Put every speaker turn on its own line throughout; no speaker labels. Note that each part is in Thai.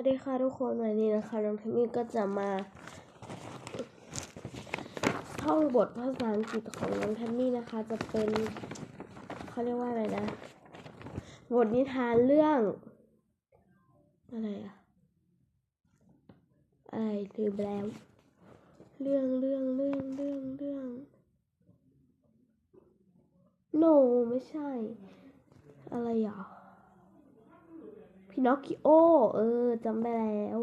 วัสดีค่ะทุกคนวันนี้นะคะน้องเทมมี่ก็จะมาท่องบทภาษาอังกฤษของน้องเทมมี่นะคะ จะเป็นเขาเรียกว่าอะไรนะ บทนิทานเรื่องอะไรอะอะไรลืมแล้วเรื่องเรื่องเรื่องเรื่องเรื่อง no ไม่ใช่ อะไรอะ พินอคคิโอ เออจำได้แล้ว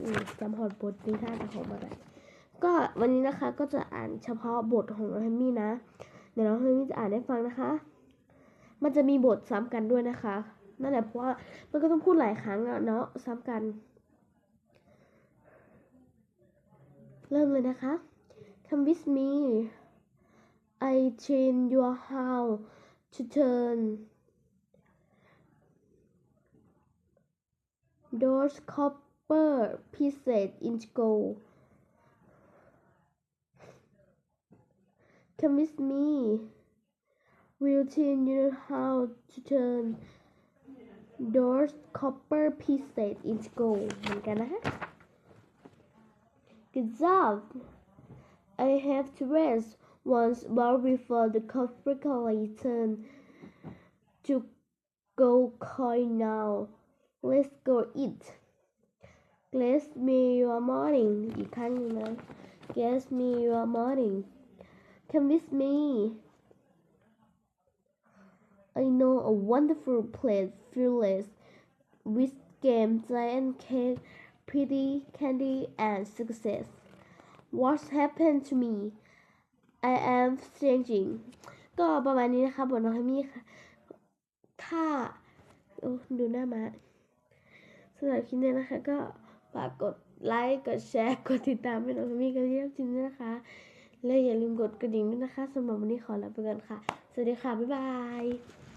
อืมจำพอดบทนิทานของมาได้ก็วันนี้นะคะก็จะอ่านเฉพาะบทของน้องแฮมมี่นะ เดี๋ยวน้องแฮมมี่จะอ่านให้ฟังนะคะ มันจะมีบทซ้ำกันด้วยนะคะ นั่นแหละเพราะว่ามันก็ต้องพูดหลายครั้งอะเนาะซ้ำกัน เริ่มเลยนะคะ Come with me I train your how to turn those copper pieces into gold. Come with me. We'll teach you how to turn those copper pieces into gold. เหมือนกันนะฮะ Good job. I have to rest once more before the copper return to gold coin now. Let's go eat. Bless me your morning อีกครั้งหนึงนะ Bless me your morning. Come with me. I know a wonderful place filled with game, giant cake, pretty candy, and success. What's happened to me? I am changing. ก็ประมาณนี้นะคะบทน้องให้มีค่ะถ้าโอ้ดูหน้ามา สำหรับคลิปนี้นะคะ ก็ฝากกดไลค์กดแชร์กดติดตามให้น้องมีกันเยอะจริงนะคะ และอย่าลืมกดกระดิ่งด้วยนะคะสำหรับวันนี้ขอลาไปก่อนค่ะ สวัสดีค่ะ บ๊ายบาย